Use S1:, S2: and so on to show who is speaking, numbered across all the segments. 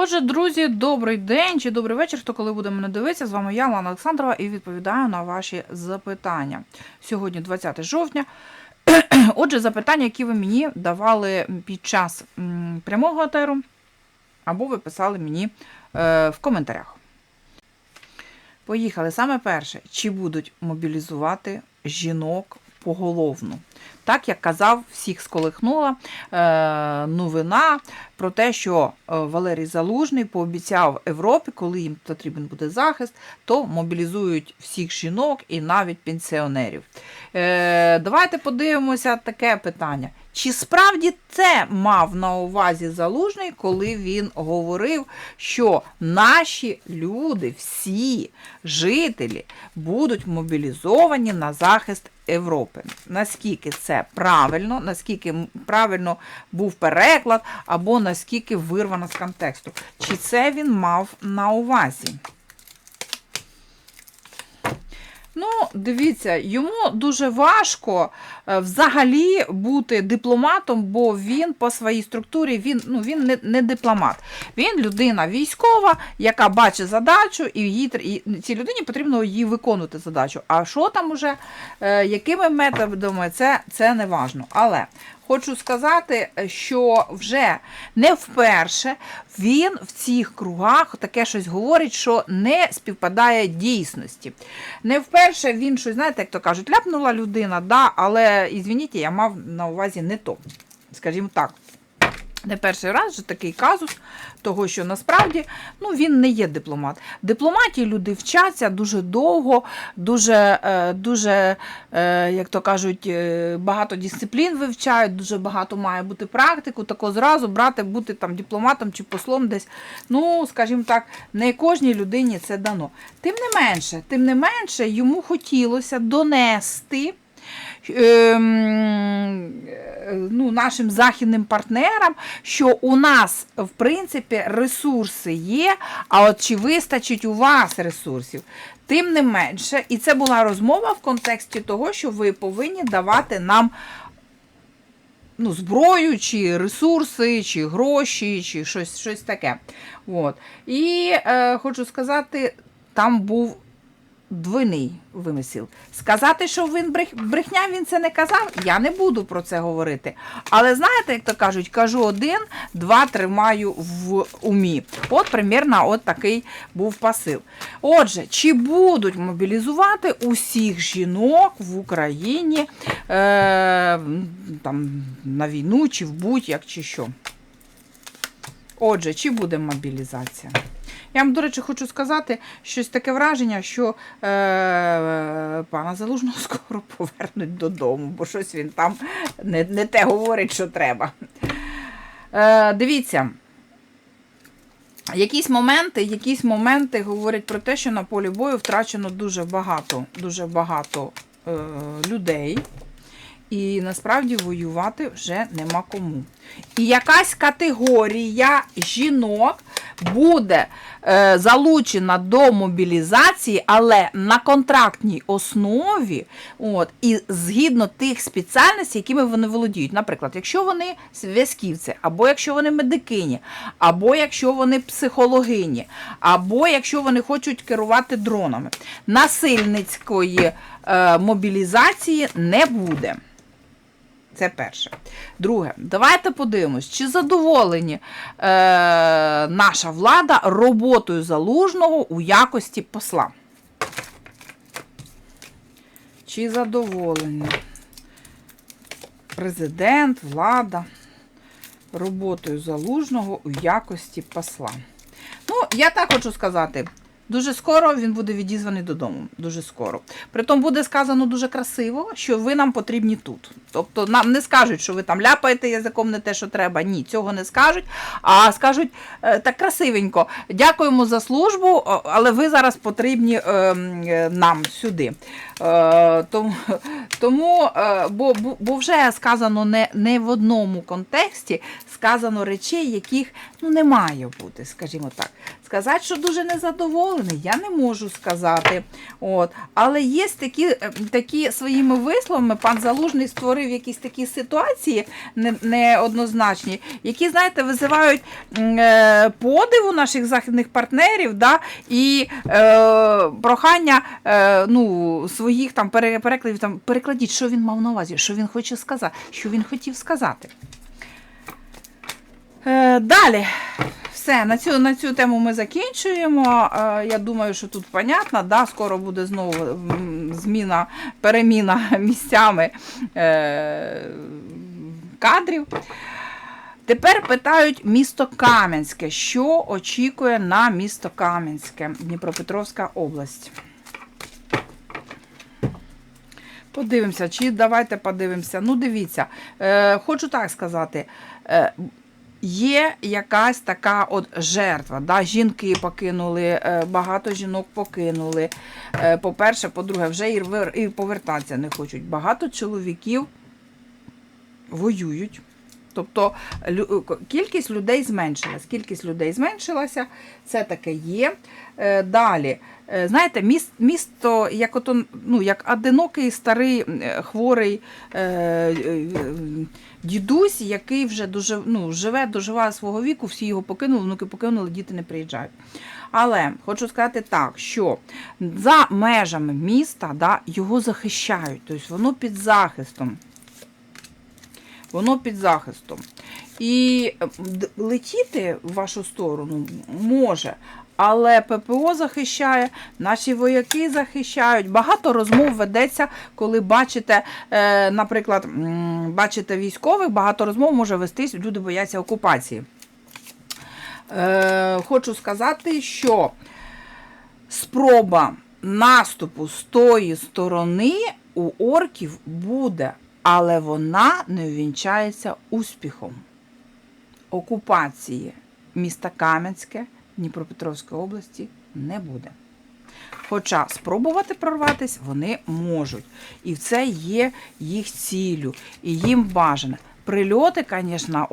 S1: Отже, друзі, добрий день чи добрий вечір, хто коли буде мене дивитися. З вами я, Лана Олександрова, і відповідаю на ваші запитання. Сьогодні 20 жовтня. Отже, запитання, які ви мені давали під час прямого етеру, або ви писали мені е, в коментарях. Поїхали. Саме перше, чи будуть мобілізувати жінок поголовно? Так як казав, всіх сколихнула е, новина про те, що е, Валерій Залужний пообіцяв Європі, коли їм потрібен буде захист, то мобілізують всіх жінок і навіть пенсіонерів. Е, давайте подивимося таке питання. Чи справді це мав на увазі Залужний, коли він говорив, що наші люди, всі жителі, будуть мобілізовані на захист Європи? Наскільки це правильно, наскільки правильно був переклад, або наскільки вирвано з контексту? Чи це він мав на увазі? Ну, дивіться, йому дуже важко е, взагалі бути дипломатом, бо він по своїй структурі він, ну, він не, не дипломат. Він людина військова, яка бачить задачу, і, її, і цій людині потрібно її виконувати задачу. А що там уже, е, якими методами, це, це не важно. Але хочу сказати, що вже не вперше він в цих кругах таке щось говорить, що не співпадає дійсності. Не вперше він щось, знаєте, як то кажуть, ляпнула людина, да, але, ізвініть, я мав на увазі не то. Скажімо так. Не перший раз вже такий казус, того, що насправді ну, він не є дипломат. Дипломатії люди вчаться дуже довго, дуже, е, дуже е, як то кажуть, е, багато дисциплін вивчають, дуже багато має бути практику, тако зразу брати, бути там дипломатом чи послом десь. Ну, скажімо так, не кожній людині це дано. Тим не менше, тим не менше, йому хотілося донести ну, нашим західним партнерам, що у нас, в принципі, ресурси є, а от чи вистачить у вас ресурсів? Тим не менше, і це була розмова в контексті того, що ви повинні давати нам ну, зброю, чи ресурси, чи гроші, чи щось, щось таке. От. І е, хочу сказати, там був двойний вимисел. Сказати, що він брех... брехня він це не казав, я не буду про це говорити. Але знаєте, як то кажуть, кажу один, два тримаю в умі. От примірно от такий був посил. Отже, чи будуть мобілізувати усіх жінок в Україні е, там, на війну, чи в будь-як, чи що? Отже, чи буде мобілізація? Я вам, до речі, хочу сказати щось таке враження, що е, пана Залужного скоро повернуть додому, бо щось він там не, не те говорить, що треба. Е, дивіться. Якісь моменти, якісь моменти говорять про те, що на полі бою втрачено дуже багато, дуже багато е, людей. І насправді воювати вже нема кому. І якась категорія жінок буде залучена до мобілізації, але на контрактній основі, от, і згідно тих спеціальностей, якими вони володіють. Наприклад, якщо вони зв'язківці, або якщо вони медикині, або якщо вони психологині, або якщо вони хочуть керувати дронами. Насильницької е, мобілізації не буде. Це перше. Друге, давайте подивимось, чи задоволені е, наша влада роботою залужного у якості посла. Чи задоволені президент, влада роботою залужного у якості посла? Ну, я так хочу сказати. Дуже скоро він буде відізваний додому. Дуже скоро. Притом буде сказано дуже красиво, що ви нам потрібні тут. Тобто нам не скажуть, що ви там ляпаєте язиком не те, що треба. Ні, цього не скажуть. А скажуть е, так красивенько. Дякуємо за службу, але ви зараз потрібні е, е, нам сюди. Тому, бо, бо- вже сказано не, не в одному контексті, сказано речей, яких ну, не має бути, скажімо так. Сказати, що дуже незадоволений, я не можу сказати. От. Але є такі, такі своїми висловами, пан Залужний створив якісь такі ситуації не- неоднозначні, які, знаєте, визивають е, подив у наших західних партнерів, да, і е, прохання е, ну, своїх там перекладів, там, перекладіть, що він мав на увазі, що він хоче сказати, що він хотів сказати. Е, далі. Все, на цю, на цю тему ми закінчуємо. Е, я думаю, що тут понятно. Да? Скоро буде знову зміна, переміна місцями е, кадрів. Тепер питають місто Кам'янське. Що очікує на місто Кам'янське, Дніпропетровська область? Подивимося, чи давайте подивимося. Ну, дивіться, е, хочу так сказати. Є якась така от жертва. Да? Жінки покинули, е, багато жінок покинули. Е, По-перше, по-друге, вже і повертатися не хочуть. Багато чоловіків воюють. Тобто кількість людей зменшилась. Кількість людей зменшилася, це таке є. Е, Далі, е, знаєте, міс- місто, як ото, ну, як одинокий старий е, хворий дідусь, який вже дуже, ну, живе, доживає свого віку, всі його покинули, внуки покинули, діти не приїжджають. Але хочу сказати так, що за межами міста да, його захищають, тобто воно під захистом. Воно під захистом. І е, летіти в вашу сторону може, але ППО захищає, наші вояки захищають. Багато розмов ведеться, коли бачите, е, наприклад, бачите військових, багато розмов може вестись, люди бояться окупації. Е, Хочу сказати, що спроба наступу з тої сторони у орків буде, але вона не увінчається успіхом. Окупації міста Кам'янське Дніпропетровської області не буде. Хоча спробувати прорватися вони можуть. І це є їх ціллю, і їм бажане. Прильоти, звісно,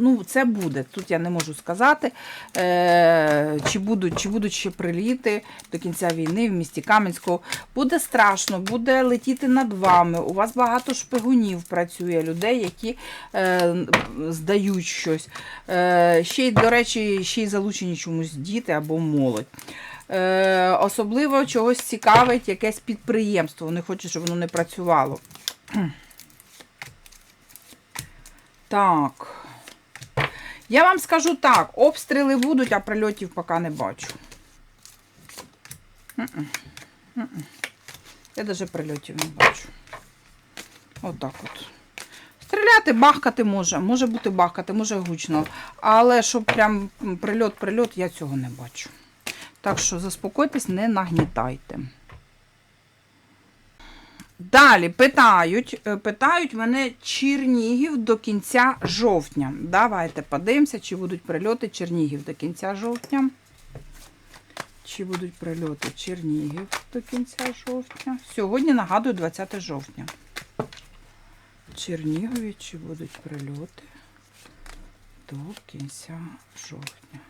S1: ну, це буде. Тут я не можу сказати, е, чи, будуть, чи будуть ще приліти до кінця війни в місті Кам'янську. Буде страшно, буде летіти над вами. У вас багато шпигунів працює, людей, які е, здають щось. Е, ще й, до речі, ще й залучені чомусь діти або молодь. Е, особливо чогось цікавить якесь підприємство. Вони хочуть, щоб воно не працювало. Так. Я вам скажу так: обстріли будуть, а прильотів поки не бачу. Я навіть прильотів не бачу. Отак от. Стріляти, бахкати може, може бути бахкати, може гучно. Але щоб прям прильот-прильот, я цього не бачу. Так що заспокойтесь, не нагнітайте. Далі питають, е, питають мене Чернігів до кінця жовтня. Давайте подивимося, чи будуть прильоти Чернігів до кінця жовтня. Чи будуть прильоти Чернігів до кінця жовтня? Сьогодні нагадую 20 жовтня. Чернігові чи будуть прильоти до кінця жовтня.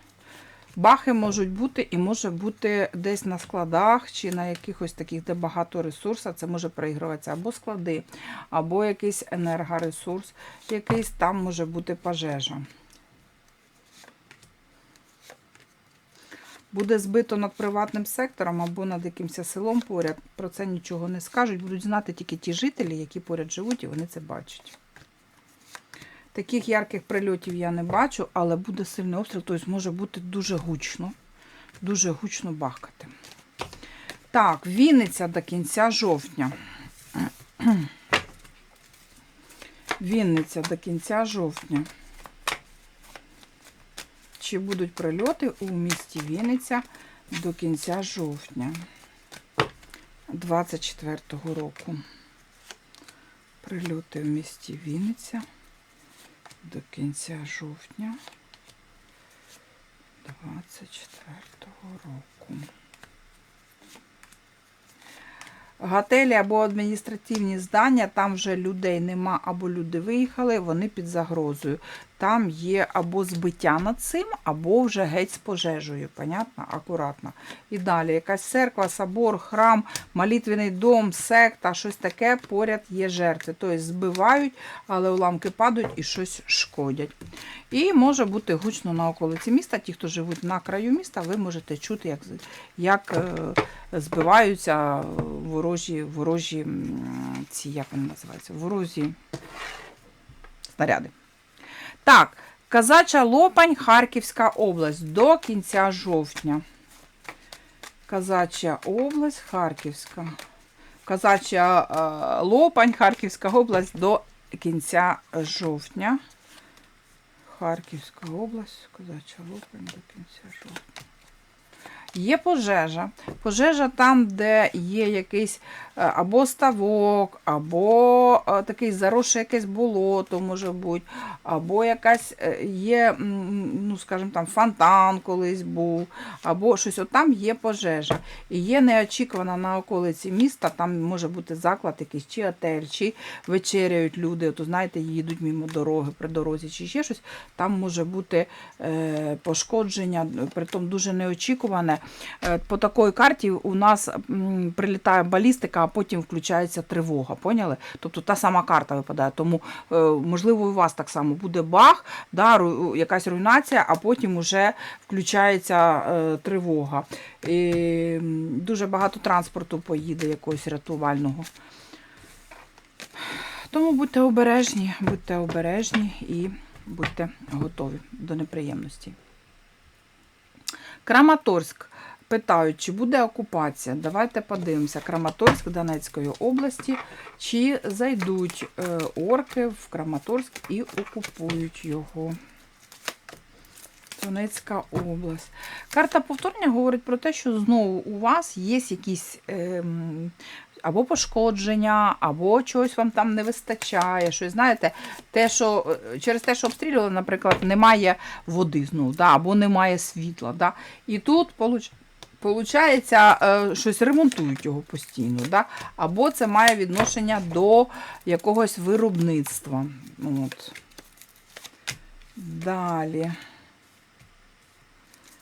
S1: Бахи можуть бути і може бути десь на складах чи на якихось таких, де багато ресурсу. Це може проігруватися або склади, або якийсь енергоресурс, якийсь там може бути пожежа. Буде збито над приватним сектором або над якимось селом поряд. Про це нічого не скажуть. Будуть знати тільки ті жителі, які поряд живуть, і вони це бачать. Таких ярких прильотів я не бачу, але буде сильний обстріл, тобто може бути дуже гучно, дуже гучно бахкати. Так, Вінниця до кінця жовтня. Вінниця до кінця жовтня. Чи будуть прильоти у місті Вінниця до кінця жовтня 24-го року? Прильоти в місті Вінниця до кінця жовтня 24-го року. Готелі або адміністративні здання, там вже людей нема, або люди виїхали, вони під загрозою. Там є або збиття над цим, або вже геть з пожежею. Понятно? Акуратно. І далі якась церква, собор, храм, молитвений дом, секта, щось таке, поряд є жертви. Тобто збивають, але уламки падають і щось шкодять. І може бути гучно на околиці міста. Ті, хто живуть на краю міста, ви можете чути, як, як е, збиваються ворожі, ворожі ці, як вони називаються, ворожі снаряди. Так, Казача Лопань, Харківська область до кінця жовтня. Казача область, Харківська. Казача е, Лопань, Харківська область до кінця жовтня. Харківська область, Казача Лопань до кінця жовтня. Є пожежа. Пожежа там, де є якийсь або ставок, або е, такий заросше якесь болото, може бути, або якась е, є, ну, скажімо, там фонтан колись був, або щось. От там є пожежа. І є неочікувана на околиці міста, там може бути заклад якийсь, чи отель, чи вечеряють люди, от, знаєте, їдуть мимо дороги при дорозі, чи ще щось. Там може бути е, пошкодження, притом дуже неочікуване. Е, По такій карті у нас прилітає балістика, а потім включається тривога. Поняли? Тобто та сама карта випадає. Тому, е, можливо, у вас так само буде баг, да, якась руйнація, а потім вже включається е, тривога. І дуже багато транспорту поїде якогось рятувального. Тому будьте обережні, будьте обережні і будьте готові до неприємностей. Краматорськ. Питають, чи буде окупація. Давайте подивимося. Краматорськ Донецької області, чи зайдуть е, орки в Краматорськ і окупують його. Донецька область. Карта повторення говорить про те, що знову у вас є якісь ем, або пошкодження, або чогось вам там не вистачає. Щось, знаєте, те, що, е, через те, що обстрілювали, наприклад, немає води знову, да, або немає світла. Да. І тут получ... Получається, е, щось ремонтують його постійно, да? або це має відношення до якогось виробництва. От. Далі.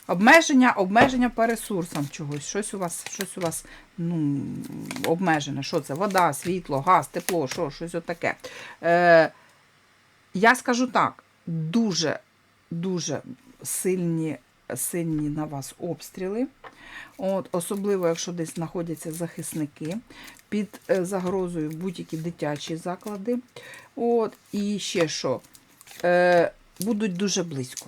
S1: Обмеження, обмеження по ресурсам чогось. Щось у вас, щось у вас ну, обмежене. Що це? Вода, світло, газ, тепло, що, щось отаке. Е, я скажу так: дуже, дуже сильні, сильні на вас обстріли. От, особливо, якщо десь знаходяться захисники під е, загрозою будь-які дитячі заклади. От, і ще що, е, будуть дуже близько.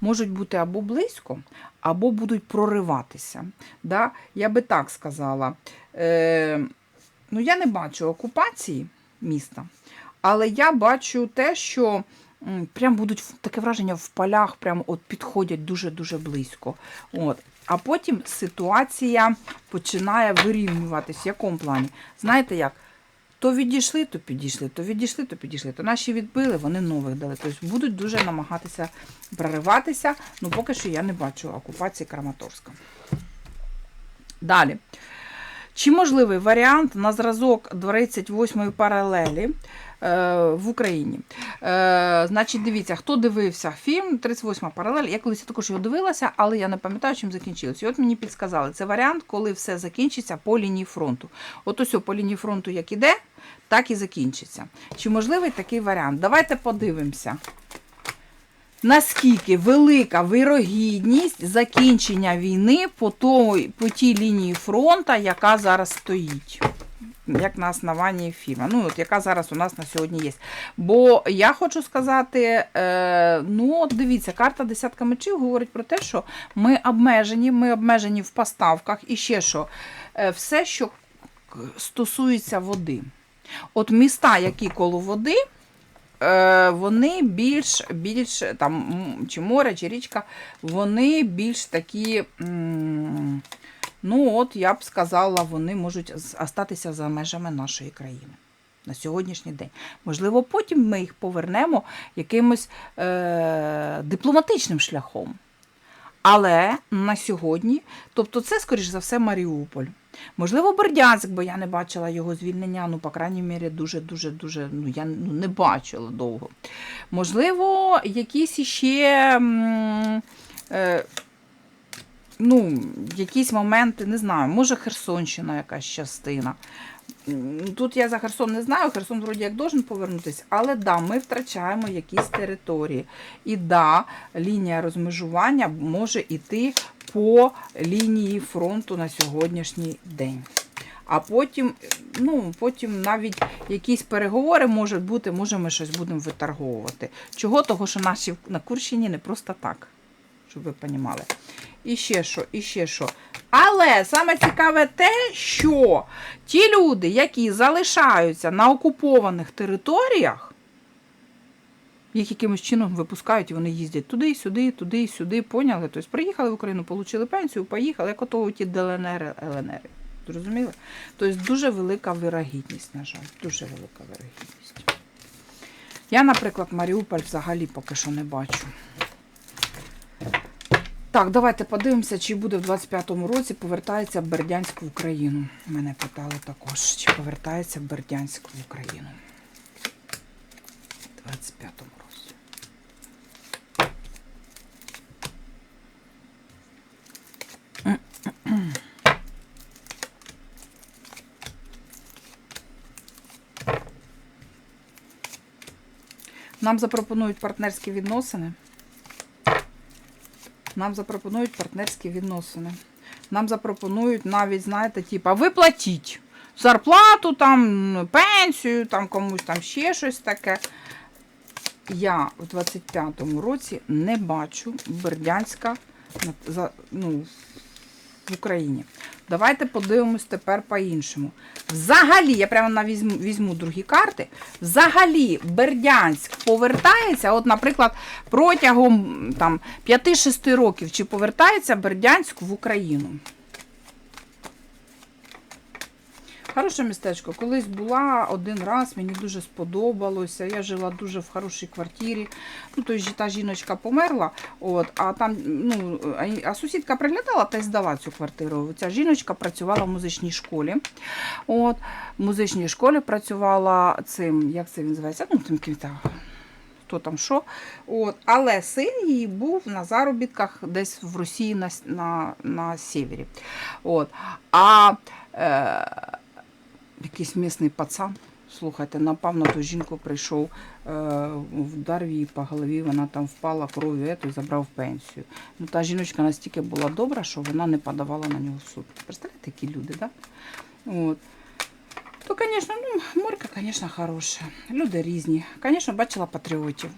S1: Можуть бути або близько, або будуть прориватися. Да? Я би так сказала. Е, ну, я не бачу окупації міста, але я бачу те, що прям будуть таке враження в полях, прям от підходять дуже-дуже близько. От. А потім ситуація починає вирівнюватись. В якому плані? Знаєте як? То відійшли, то підійшли, то відійшли, то підійшли. То наші відбили, вони нових дали. Тобто будуть дуже намагатися прориватися. Ну, поки що я не бачу окупації Краматорська. Далі. Чи можливий варіант на зразок 28-ї паралелі е, в Україні? Е, значить, дивіться, хто дивився фільм 38 паралель. Я колись також його дивилася, але я не пам'ятаю, чим закінчилось. І от мені підсказали, це варіант, коли все закінчиться по лінії фронту. От ось по лінії фронту як іде, так і закінчиться. Чи можливий такий варіант? Давайте подивимося. Наскільки велика вирогідність закінчення війни по, той, по тій лінії фронту, яка зараз стоїть, як на основанні фільму, ну, от яка зараз у нас на сьогодні є. Бо я хочу сказати: е, ну, дивіться, карта десятка мечів говорить про те, що ми обмежені, ми обмежені в поставках і ще що, е, все, що стосується води. От міста, які коло води, вони більш, більш там, чи море, чи річка, вони більш такі, ну от я б сказала, вони можуть остатися за межами нашої країни. На сьогоднішній день. Можливо, потім ми їх повернемо якимось е, дипломатичним шляхом. Але на сьогодні, тобто це, скоріш за все, Маріуполь. Можливо, Бердянськ, бо я не бачила його звільнення, ну, по крайній мірі, дуже-дуже дуже, ну, я ну, не бачила довго. Можливо, якісь іще. Е, ну, якісь моменти, не знаю, може Херсонщина якась частина. Тут я за Херсон не знаю, Херсон вроді як должен повернутися, але да, ми втрачаємо якісь території. І да, лінія розмежування може йти по лінії фронту на сьогоднішній день. А потім, ну, потім навіть якісь переговори можуть бути, може ми щось будемо виторговувати. Чого? Того, що наші на Курщині не просто так, щоб ви розуміли. І ще що, і ще що. Але саме цікаве те, що ті люди, які залишаються на окупованих територіях, їх якимось чином випускають, і вони їздять туди, сюди, туди, сюди, поняли? Тобто приїхали в Україну, отримали пенсію, поїхали, як ото ті ДЛНР, ЛНР. Зрозуміли? Тобто дуже велика вирогідність, на жаль, дуже велика вирогідність. Я, наприклад, Маріуполь взагалі поки що не бачу. Так, давайте подивимося, чи буде в 25-му році повертається Бердянськ в Україну. Мене питали також, чи повертається Бердянськ в Україну. В 25-му році. Нам запропонують партнерські відносини. Нам запропонують партнерські відносини. Нам запропонують навіть, знаєте, типа, ви платіть зарплату, там, пенсію, там комусь там ще щось таке. Я в 25-му році не бачу Бердянська ну, в Україні. Давайте подивимось тепер по-іншому. Взагалі, я прямо на візьму, візьму другі карти. Взагалі, Бердянськ повертається, от, наприклад, протягом там, 5-6 років, чи повертається Бердянськ в Україну? Хороше містечко. Колись була один раз, мені дуже сподобалося. Я жила дуже в хорошій квартирі. Ну, то та жіночка померла, от, а там, ну, а- сусідка приглядала та й здала цю квартиру. Ця жіночка працювала в музичній школі. От, в музичній школі працювала цим, як це він називається? Ну, тим ким там, хто там що. От, але син її був на заробітках десь в Росії на, на, на севері. От. А е, якийсь місний пацан. Слухайте, напав на ту жінку, прийшов, е, вдарив її по голові, вона там впала кров'ю ето, і забрав пенсію. Ну, та жіночка настільки була добра, що вона не подавала на нього в суд. Представляєте, які люди, так? Да? От. То, звісно, ну, морка, звісно, хороша. Люди різні. Звісно, бачила патріотів.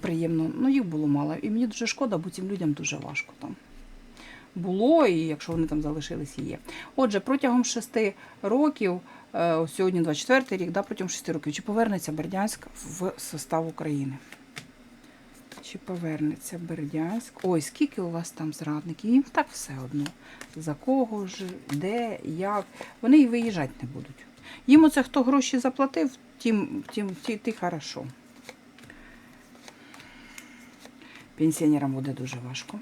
S1: Приємно. Ну, їх було мало. І мені дуже шкода, бо цим людям дуже важко там. Було, і якщо вони там залишились, і є. Отже, протягом шести років, сьогодні 24 й рік, да, протягом шести років, чи повернеться Бердянськ в состав України? Чи повернеться Бердянськ? Ой, скільки у вас там зрадників? Їм так все одно. За кого ж, де, як. Вони і виїжджати не будуть. Їм оце хто гроші заплатив, тим, тим, ті, ти хорошо. Пенсіонерам буде дуже важко.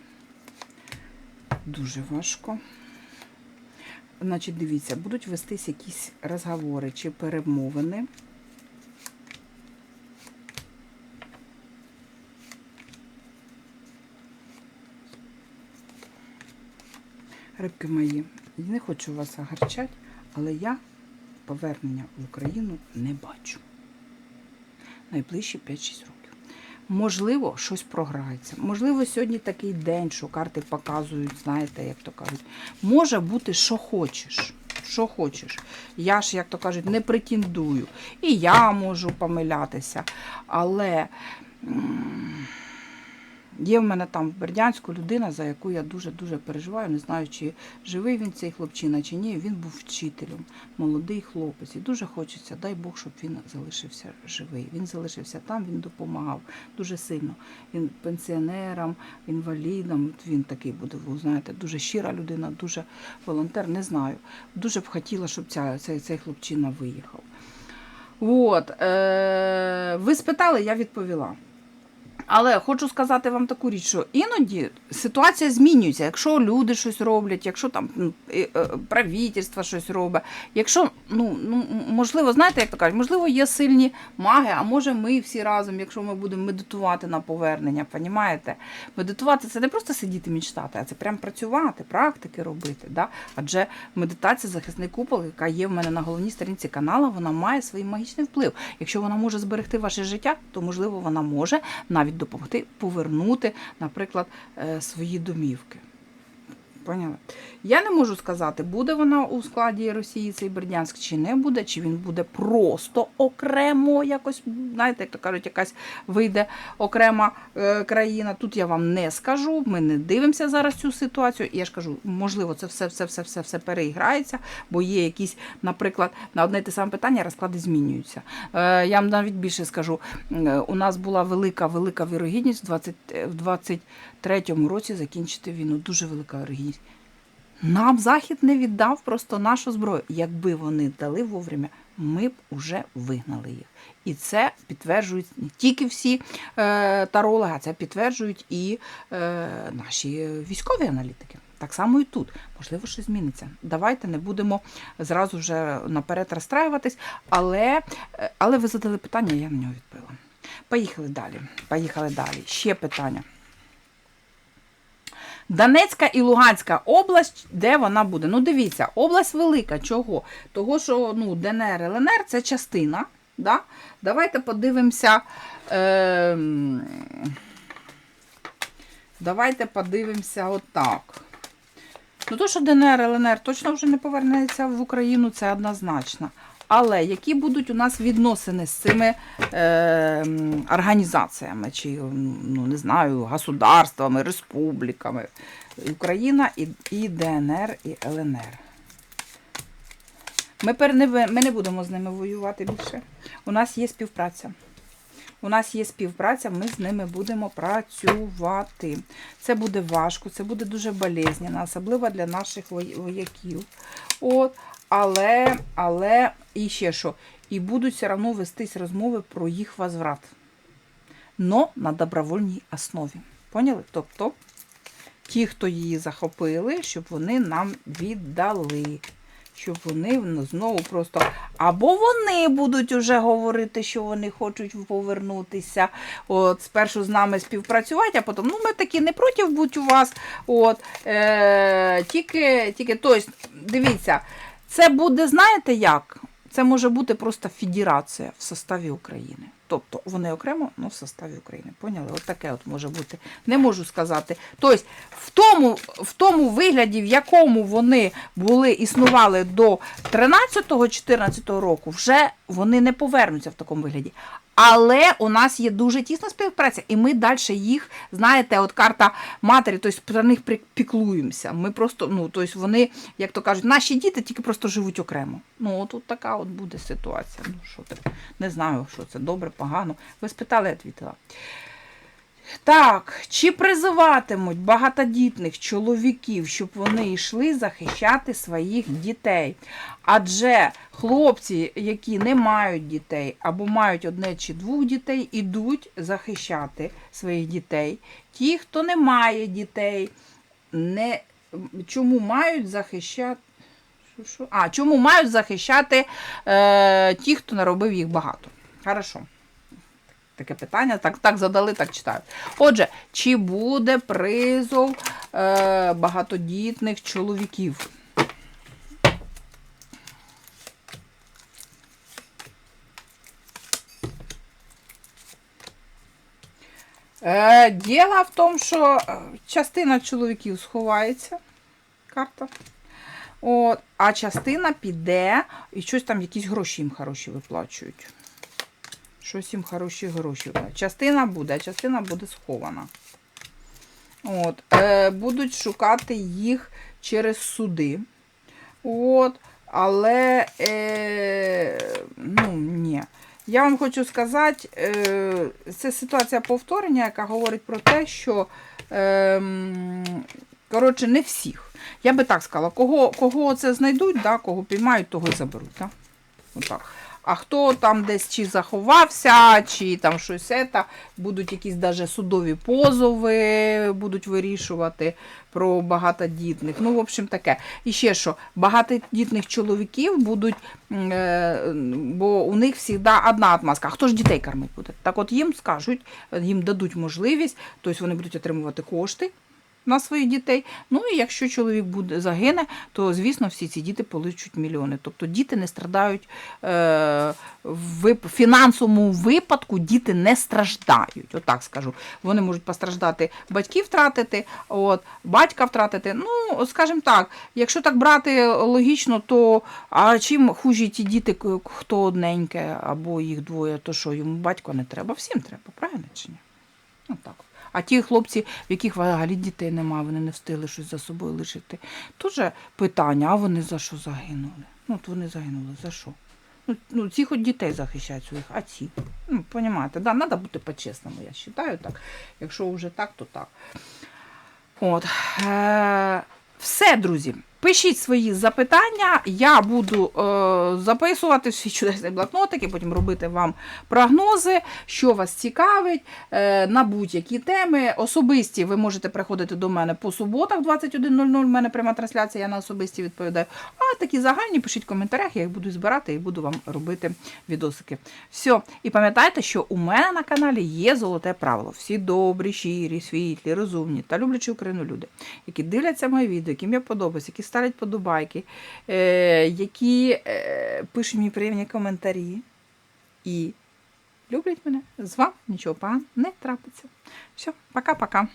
S1: Дуже важко. Значить, дивіться, будуть вестись якісь розговори чи перемовини. Рибки мої, не хочу вас огарчати, але я повернення в Україну не бачу. Найближчі 5-6 років. Можливо, щось програється. Можливо, сьогодні такий день, що карти показують, знаєте, як то кажуть. Може бути, що хочеш. Що хочеш. Я ж, як то кажуть, не претендую. І я можу помилятися. Але є в мене там в Бердянську людина, за яку я дуже-дуже переживаю. Не знаю, чи живий він цей хлопчина, чи ні. Він був вчителем, молодий хлопець. І дуже хочеться, дай Бог, щоб він залишився живий. Він залишився там, він допомагав дуже сильно. Він пенсіонерам, інвалідам. Він такий буде, ви знаєте, дуже щира людина, дуже волонтер, не знаю. Дуже б хотіла, щоб ця, цей, цей хлопчина виїхав. От, е, ви спитали, я відповіла. Але хочу сказати вам таку річ, що іноді ситуація змінюється. Якщо люди щось роблять, якщо там м, е, щось робить, якщо ну, ну можливо, знаєте, як то кажуть, можливо, є сильні маги, а може ми всі разом, якщо ми будемо медитувати на повернення, понімаєте? Медитувати це не просто сидіти мечтати, а це прям працювати, практики робити. Да? Адже медитація захисний купол, яка є в мене на головній сторінці каналу, вона має свій магічний вплив. Якщо вона може зберегти ваше життя, то можливо вона може навіть допомогти повернути, наприклад, е, свої домівки. Поняли? Я не можу сказати, буде вона у складі Росії цей Бердянськ чи не буде, чи він буде просто окремо якось, знаєте, як то кажуть, якась вийде окрема е, країна. Тут я вам не скажу, ми не дивимося зараз цю ситуацію. І я ж кажу, можливо, це все все все все все переіграється, бо є якісь, наприклад, на одне те саме питання розклади змінюються. Е, я вам навіть більше скажу, е, у нас була велика велика вірогідність в 20, е, в 20 третьому році закінчити війну. Дуже велика вірогідність. Нам Захід не віддав просто нашу зброю. Якби вони дали вовремя, ми б уже вигнали їх. І це підтверджують не тільки всі е, тарологи, а це підтверджують і е, наші військові аналітики. Так само і тут. Можливо, що зміниться. Давайте не будемо зразу вже наперед розстраюватись, але, е, але ви задали питання, я на нього відповіла. Поїхали далі. Поїхали далі. Ще питання. Донецька і Луганська область, де вона буде? Ну, дивіться, область велика. Чого? Того, що ну, ДНР, ЛНР це частина. Да? Давайте подивимося. Е, давайте подивимося отак. Ну, то, що ДНР, ЛНР точно вже не повернеться в Україну, це однозначно. Але які будуть у нас відносини з цими е, організаціями, чи ну, не знаю, государствами, республіками? Україна і, і ДНР, і ЛНР. Ми, пер, не, ми не будемо з ними воювати більше. У нас є співпраця. У нас є співпраця, ми з ними будемо працювати. Це буде важко, це буде дуже болезненно, особливо для наших вояків. От, але, але, і ще що, і будуть все одно вестись розмови про їх возврат. Но на добровольній основі. Поняли? Тобто, ті, хто її захопили, щоб вони нам віддали. Щоб вони знову просто. Або вони будуть уже говорити, що вони хочуть повернутися. От, спершу з нами співпрацювати, а потім, ну, ми такі не проти будь у вас. От, е, тільки, тільки, тобто, дивіться, це буде, знаєте як? Це може бути просто федерація в составі України. Тобто вони окремо, ну в составі України. Поняли? От таке от може бути. Не можу сказати. Тобто, в тому, в тому вигляді, в якому вони були, існували до 13-14 року, вже вони не повернуться в такому вигляді. Але у нас є дуже тісна співпраця, і ми далі їх, знаєте, от карта матері, тобто про них піклуємося. Ми просто, ну, тобто вони, як то кажуть, наші діти тільки просто живуть окремо. Ну, от, от така от буде ситуація. Ну, що таке? Не знаю, що це добре, погано. Ви спитали, я відповіла. Так, чи призиватимуть багатодітних чоловіків, щоб вони йшли захищати своїх дітей? Адже хлопці, які не мають дітей або мають одне чи двох дітей, ідуть захищати своїх дітей. Ті, хто не має дітей, не... чому мають захищати? А, чому мають захищати е, ті, хто наробив їх багато? Хорошо. Таке питання, так, так задали, так читаю. Отже, чи буде призов е, багатодітних чоловіків? Е, діло в тому, що е, частина чоловіків сховається, карта. От, а частина піде і щось там, якісь гроші їм хороші виплачують. Щось їм хороші гроші. Частина буде, а частина буде схована. От, е, будуть шукати їх через суди. От, але е, ну, ні. Я вам хочу сказати, е, це ситуація повторення, яка говорить про те, що е, коротше, не всіх. Я би так сказала, кого, кого це знайдуть, да, кого піймають, того й заберуть. Да? Отак. А хто там десь чи заховався, чи там щось це, будуть якісь даже судові позови, будуть вирішувати про багатодітних. Ну, в общем, таке. І ще що, багатодітних чоловіків будуть, е, бо у них завжди одна отмазка. А хто ж дітей кормить буде? Так от їм скажуть, їм дадуть можливість, тобто вони будуть отримувати кошти на своїх дітей. Ну і якщо чоловік буде загине, то звісно всі ці діти получать мільйони. Тобто діти не страдають е, в фінансовому випадку, діти не страждають. Отак скажу. Вони можуть постраждати, батьків втратити, от, батька втратити. Ну, скажімо так, якщо так брати логічно, то а чим хужі ті діти, хто одненьке або їх двоє, то що йому батько не треба? Всім треба, правильно чи ні? Отак. от. А ті хлопці, в яких взагалі дітей немає, вони не встигли щось за собою лишити. Тоже питання, а вони за що загинули? Ну, от вони загинули, за що? Ну, ну ці хоч дітей захищають своїх, а ці. Ну, понімаєте, да, треба бути по-чесному, я вважаю так. Якщо вже так, то так. От. Е- все, друзі. Пишіть свої запитання, я буду е, записувати всі чудесні блокнотики, потім робити вам прогнози, що вас цікавить е, на будь-які теми. Особисті ви можете приходити до мене по суботах 21.00, в мене пряма трансляція, я на особисті відповідаю. А такі загальні пишіть в коментарях, я їх буду збирати і буду вам робити відосики. Все, і пам'ятайте, що у мене на каналі є золоте правило. Всі добрі, щирі, світлі, розумні та люблячі Україну люди, які дивляться мої відео, яким я подобаюся, які ставлять подобайки, е, які е, пишуть мені приємні коментарі і люблять мене. З вами нічого поганого не трапиться. Все, пока-пока.